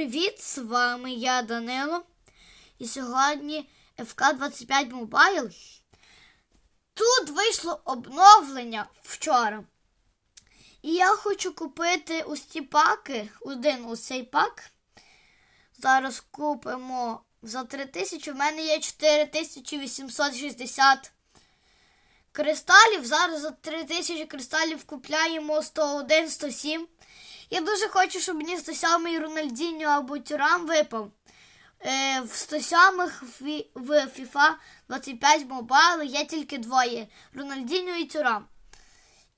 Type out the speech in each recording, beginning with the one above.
привіт! З вами я Данило. І сьогодні FK25 Mobile. Тут вийшло обновлення вчора. І я хочу купити ось ці паки. Один ось цей пак. Зараз купимо за 3000. У мене є 4860 кристалів. Зараз за 3000 кристалів купляємо 101, 107. Я дуже хочу, щоб мені 107 Рональдіньо або Тюрам випав. Е, в 107 в, FIFA 25 Mobile є тільки двоє Рональдіньо і Тюрам.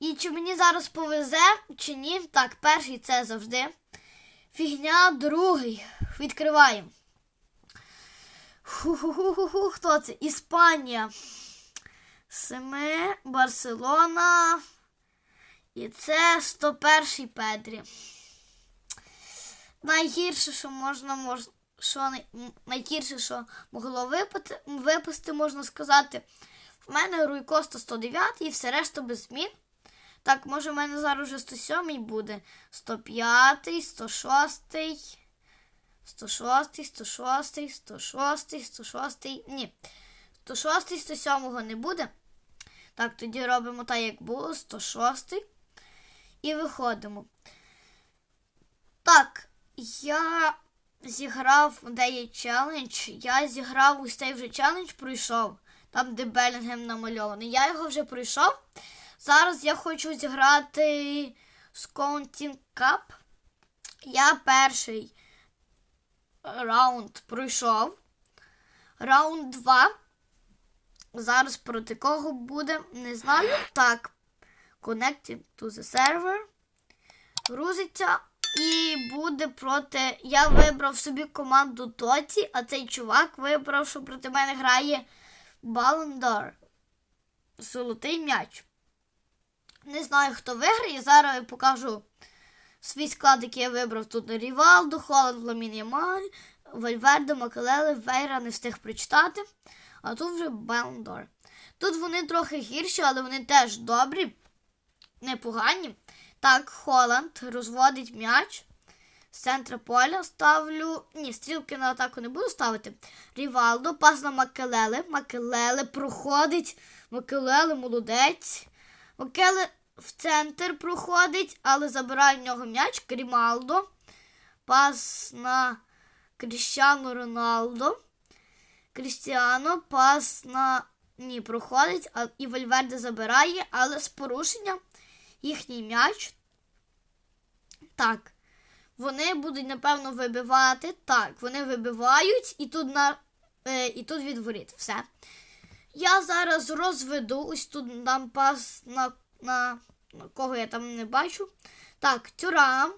І чи мені зараз повезе, чи ні? Так, перший це завжди. Фігня, другий. Відкриваємо. Ху-ху-ху-ху, хто це? Іспанія. Семи, Барселона. І це 101 Педрі. Найгірше, що можна, мож, що найгірше, що могло випити, випасти, можна сказати. В мене Руйко 109 і все решта без змін. Так, може, в мене зараз вже 107 буде. 105, 106, 106, 106, 106, 106. Ні. 106, 107 не буде. Так, тоді робимо так, як було, 106. І виходимо. Так, я зіграв де є челендж. Я зіграв ось цей вже челендж пройшов. Там, де Белінгем намальований. Я його вже пройшов. Зараз я хочу зіграти Сконтінг Cup. Я перший раунд пройшов. Раунд 2. Зараз проти кого буде, не знаю. Так. Connecting to the server. Грузиться. І буде проти. Я вибрав собі команду Тоті, а цей чувак вибрав, що проти мене грає Баландар. Золотий м'яч. Не знаю, хто виграє. Зараз я покажу свій склад, який я вибрав. Тут Рівалдо, Холланд, Ламін Ямаль, Вальвердо, Макалели, Вейра не встиг прочитати. А тут вже Баландор. Тут вони трохи гірші, але вони теж добрі, непогані. Так, Холланд розводить м'яч. З центра поля ставлю. Ні, стрілки на атаку не буду ставити. Рівалдо, пас на Макелеле. Макелеле проходить. Макелеле молодець. Макеле в центр проходить, але забирає в нього м'яч. Крімалдо. Пас на Кріщану Роналдо. Крістіано пас на. Ні, проходить, і Вальверде забирає, але з порушенням їхній м'яч. Так. Вони будуть, напевно, вибивати. Так, вони вибивають і тут на, е, і тут від воріт. Все. Я зараз розведу. Ось тут дам пас на, на, на кого я там не бачу. Так, Тюрам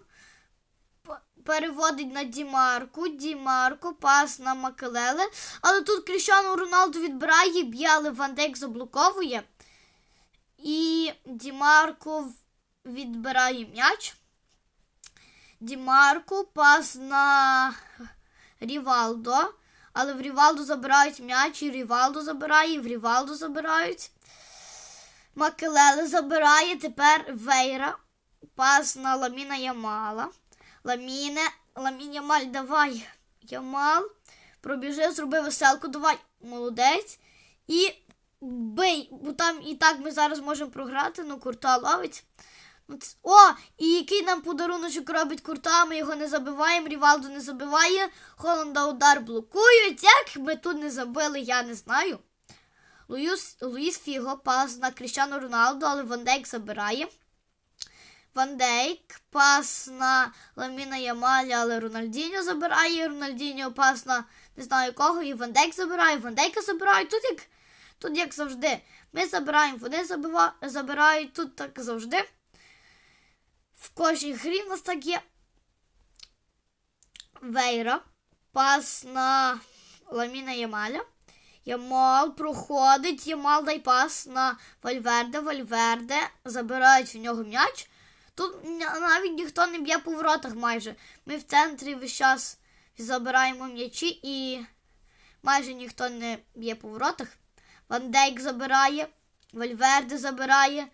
переводить на Дімарку. Дімарко, пас на Макелеле. Але тут Кріщану Роналду відбирає, б'є, але Вандейк заблоковує. І Дімарко відбирає м'яч. Дімарко пас на Рівалдо. Але в Рівалдо забирають м'яч, і Рівалдо забирає, і в Рівалдо забирають. Макелеле забирає тепер Вейра. Пас на Ламіна Ямала. Ламіне, Ламін Ямаль, давай. Ямал. Пробіжи, зроби веселку, давай. Молодець. І бий, бо там і так ми зараз можемо програти, ну курта ловить. О, і який нам подаруночок робить курта, ми його не забиваємо, Рівалду не забиває, Холланда удар блокують. Як ми тут не забили, я не знаю. Луїс, Луїс Фіго пас на Кріщану Роналду, але Ван Дейк забирає. Ван Дейк пас на Ламіна Ямаля, але Рональдіньо забирає. Рональдіньо пас на не знаю кого, і Ван Дейк забирає. Ван Дейка забирають. Тут як тут як завжди. Ми забираємо, вони забирають тут так завжди. В кожній грі в нас так є. Вейра. Пас на Ламіна Ямаля. Ямал проходить. Ямал дай пас на Вальверде. Вальверде. Забирають в нього м'яч. Тут навіть ніхто не б'є по воротах майже. Ми в центрі весь час забираємо м'ячі і майже ніхто не б'є по воротах. Ван Дейк забирає, Вальверде забирає.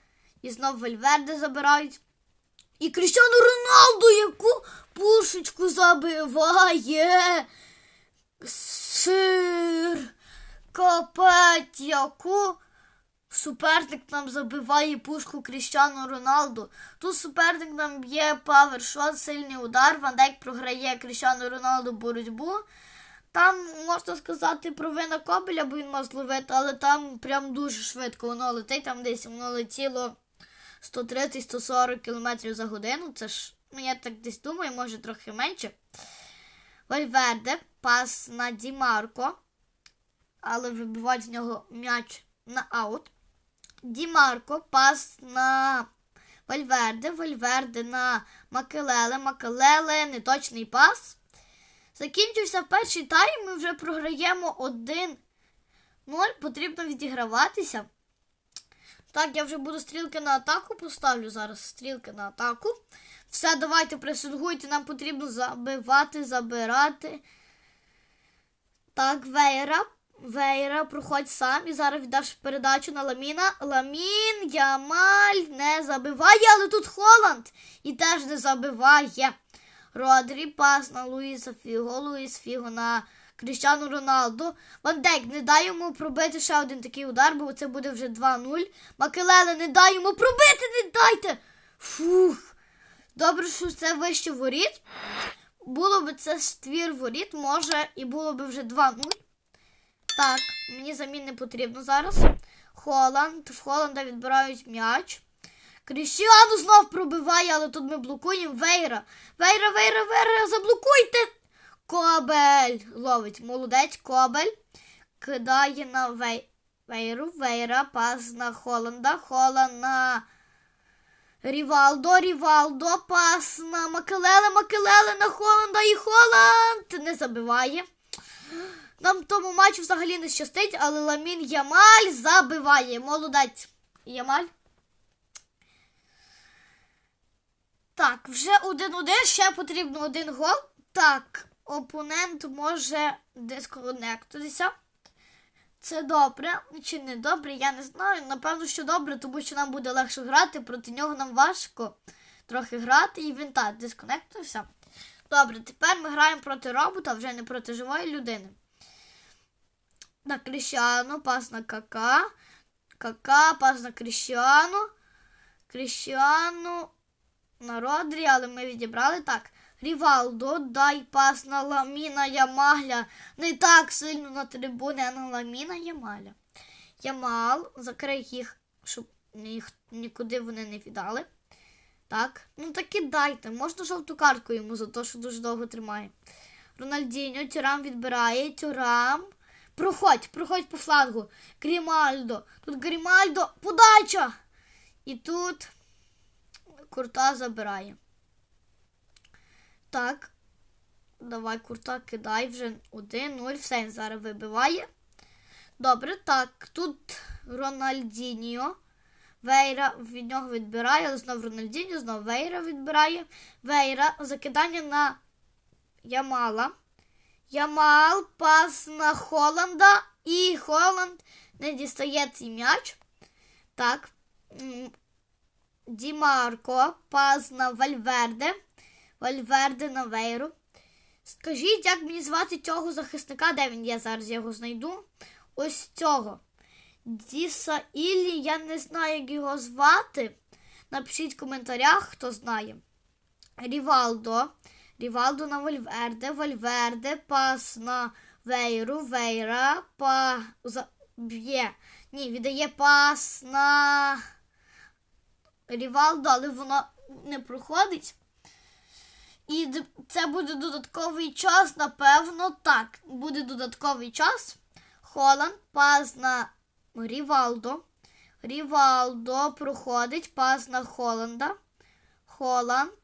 І знов Вальверде забирають. І Кріщану Роналду, яку пушечку забиває. Сир. Капець яку. Суперник нам забиває пушку Кріщану Роналду. Тут суперник нам б'є павершот, сильний удар. Ван Дейк програє Кріщану Роналду боротьбу. Там можна сказати провина Кобеля, бо він мав зловити, але там прям дуже швидко воно летить. Там десь воно летіло 130-140 км за годину. Це ж, ну я так десь думаю, може трохи менше. Вальверде, пас на Дімарко, але вибивають з нього м'яч на аут. Дімарко, пас на Вальверде, Вальверде на Макелеле, Макелеле, неточний пас. Закінчився перший тайм, ми вже програємо 1-0. Потрібно відіграватися. Так, я вже буду стрілки на атаку поставлю зараз. Стрілки на атаку. Все, давайте пресингуйте, нам потрібно забивати, забирати. Так, Вейра. Вейра, проходь сам і зараз віддаш передачу на Ламіна. Ламін, Ямаль не забиває, але тут Холланд і теж не забиває. Родрі, пас на Луїса Фіго, Луїс Фіго на Кріщану Роналду. Ван Дейк, не дай йому пробити ще один такий удар, бо це буде вже 2-0. Макелеле, не дай йому пробити, не дайте! Фух. Добре, що це вище воріт. Було б це ствір воріт, може, і було б вже 2-0. Так, мені замін не потрібно зараз. Холланд. В Холланда відбирають м'яч. Кріщану знов пробиває, але тут ми блокуємо Вейра. Вейра, Вейра, Вейра, заблокуйте. Кобель ловить. Молодець, Кобель. Кидає на Вей... Вейру. Вейра, пас на Холланда. Холланд Рівалдо, Рівалдо, пас на Макелеле, Макелеле на Холланда і Холланд не забиває. Нам тому матчі взагалі не щастить, але Ламін Ямаль забиває. Молодець. Ямаль. Так, вже один-один, ще потрібно один гол. Так, опонент може дисконектитися. Це добре чи не добре, я не знаю. Напевно, що добре, тому що нам буде легше грати, проти нього нам важко трохи грати і він так дисконектився. Добре, тепер ми граємо проти робота, вже не проти живої людини. На Кріщану, пас на Кака. Кака, пас на Кріщану. Кріщану на Родрі, але ми відібрали так. Рівалдо, дай пас на Ламіна Ямаля. Не так сильно на трибуни, а на Ламіна Ямаля. Ямал, закрий їх, щоб їх нікуди вони не віддали. Так, ну так і дайте. Можна жовту картку йому за те, що дуже довго тримає. Рональдіньо, Тюрам відбирає. Тюрам. Проходь, проходь по флангу. Грімальдо. Тут Грімальдо. Подача! І тут курта забирає. Так. Давай курта кидай вже 1-0. Все, зараз вибиває. Добре, так. Тут Рональдіньо. Вейра від нього відбирає, знову Рональдіньо, знову Вейра відбирає. Вейра. Закидання на Ямала. Ямал пас на Холланда. І Холланд не дістає цей м'яч. Так. Дімарко, пас на Вальверде. Вальверде на Вейру. Скажіть, як мені звати цього захисника, де він є зараз, його знайду. Ось цього. Діса Іллі, я не знаю, як його звати. Напишіть в коментарях, хто знає. Рівалдо. Рівалдо на Вальверде. Вальверде, пас на Вейру. Вейра, па... Б'є. Ні, віддає пас на Рівалдо, але воно не проходить. І це буде додатковий час, напевно, так. Буде додатковий час. Холланд, пас на Рівалдо. Рівалдо проходить, пас на Холланда. Холланд.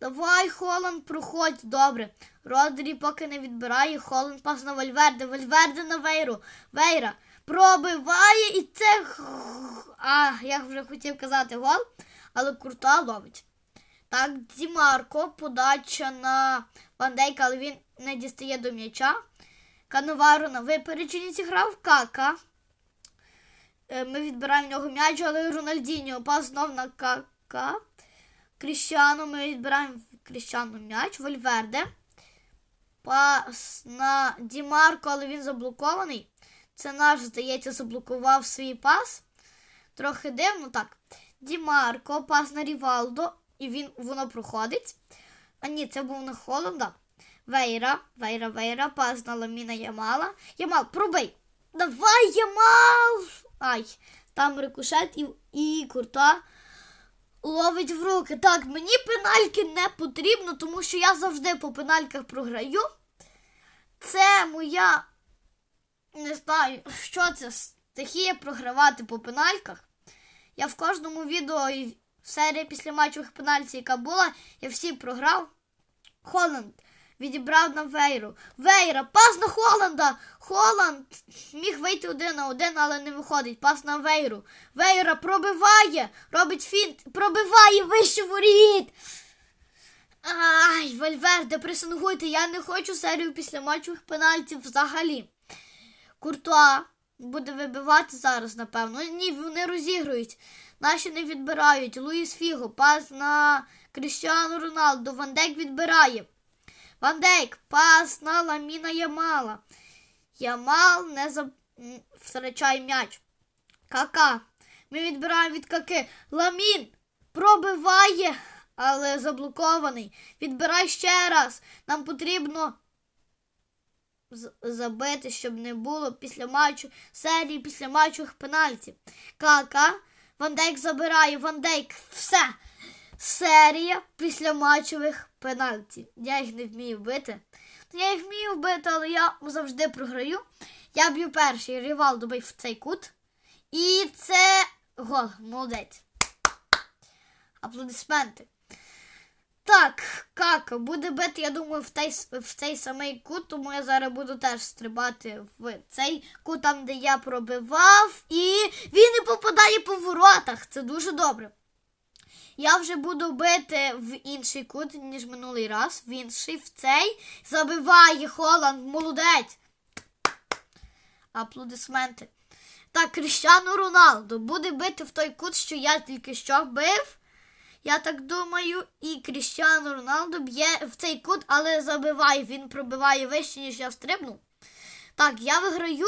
Давай, Холланд, проходь, добре. Родрі поки не відбирає. Холланд пас на Вальверде. Вальверде на Вейру. Вейра пробиває і це. А, я вже хотів казати гол, але курта ловить. Так, Дімарко, подача на Вандейка, але він не дістає до м'яча. Кановару на випередженні зіграв Кака. Ми відбираємо в нього м'яч, але Рональдіньо пас знов на Кака. Кріщану ми відбираємо Кріщану м'яч. Вальверде. Пас на Дімарко, але він заблокований. Це наш, здається, заблокував свій пас. Трохи дивно так. Дімарко, пас на Рівалдо, і він, воно проходить. А ні, це був на Холланда. Вейра, Вейра, Вейра, пас на Ламіна Ямала. Ямал, пробий! Давай, Ямал! Ай, там рикошет і, і курта ловить в руки. Так, мені пенальки не потрібно, тому що я завжди по пенальках програю. Це моя. Не знаю, що це стихія програвати по пенальках. Я в кожному відео і в серії після матчових пенальті, яка була, я всі програв. Холланд відібрав на Вейру. Вейра, пас на Холланда! Холланд міг вийти один на один, але не виходить. Пас на Вейру. Вейра пробиває, робить фінт, пробиває вище воріт. Ай, Вальверде, присангуйте, я не хочу серію після матчових пенальтів взагалі. Куртуа буде вибивати зараз, напевно. Ні, вони розігрують. Наші не відбирають. Луїс Фіго, пас на Кріщану Роналду. Ван Дейк відбирає. Ван Дейк, пас на Ламіна Ямала. Ямал не за... втрачає м'яч. Кака. Ми відбираємо від каки. Ламін пробиває, але заблокований. Відбирай ще раз. Нам потрібно забити, щоб не було після матчу серії після матчових пенальтів. Кака. Ван Дейк забирає. Ван Дейк. Все. Серія після матчових пенальтів. Я їх не вмію бити. Я їх вмію вбити, але я завжди програю. Я б'ю перший. Рівал добив в цей кут. І це гол. Молодець. Аплодисменти. Так, кака буде бити, я думаю, в, той, в цей самий кут, тому я зараз буду теж стрибати в цей кут, там, де я пробивав, і він не попадає по воротах. Це дуже добре. Я вже буду бити в інший кут, ніж минулий раз. В інший, в цей. Забиває Холланд, молодець. Аплодисменти. Так, Кріщану Роналду буде бити в той кут, що я тільки що бив. Я так думаю, і Кріщану Роналду б'є в цей кут, але забиває. Він пробиває вище, ніж я стрибнув. Так, я виграю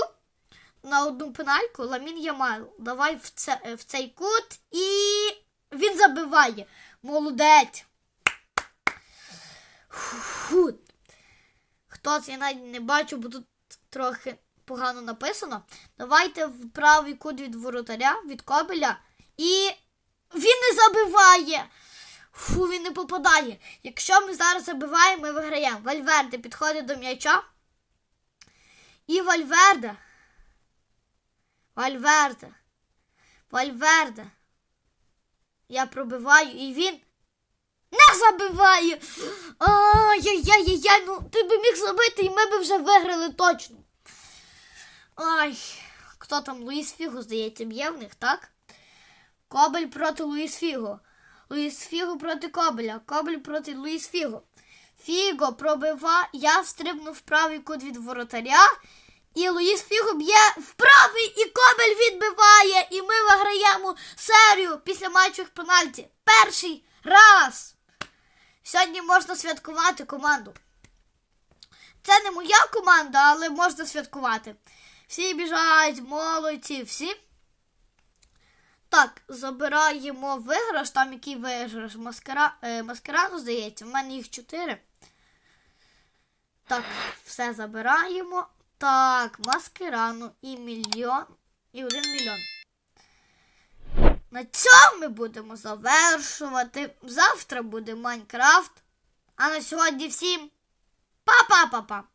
на одну пенальку. Ламін Ямал. Давай в, це, в цей кут і він забиває. Молодець. Фу. Хто це я навіть не бачу, бо тут трохи погано написано. Давайте в правий кут від воротаря, від кобеля. І він не забиває. Фу, він не попадає. Якщо ми зараз забиваємо, ми виграємо. Вальверде підходить до м'яча. І Вальверде. Вальверде. Вальверде. Я пробиваю, і він не забиває. Ай-яй-яй-яй, ну ти би міг забити, і ми би вже виграли точно. Ай, хто там Луїс Фіго, здається, б'є в них, так? Кобель проти Луїс Фіго. Луїс Фіго проти Кобеля. Кобель проти Луїс Фіго. Фіго пробива. Я стрибнув в правий кут від воротаря. І Луїс Фіго б'є в правий, і Кобель відбиває. І ми виграємо серію після матчових пенальті. Перший раз. Сьогодні можна святкувати команду. Це не моя команда, але можна святкувати. Всі біжать, молодці, всі. Так, забираємо виграш, там який виграш? Маскара... е, маскараду, здається, в мене їх чотири. Так, все забираємо. Так, маскирану і мільйон. І один мільйон. На цьому ми будемо завершувати. Завтра буде Майнкрафт. А на сьогодні всім па-па-па-па!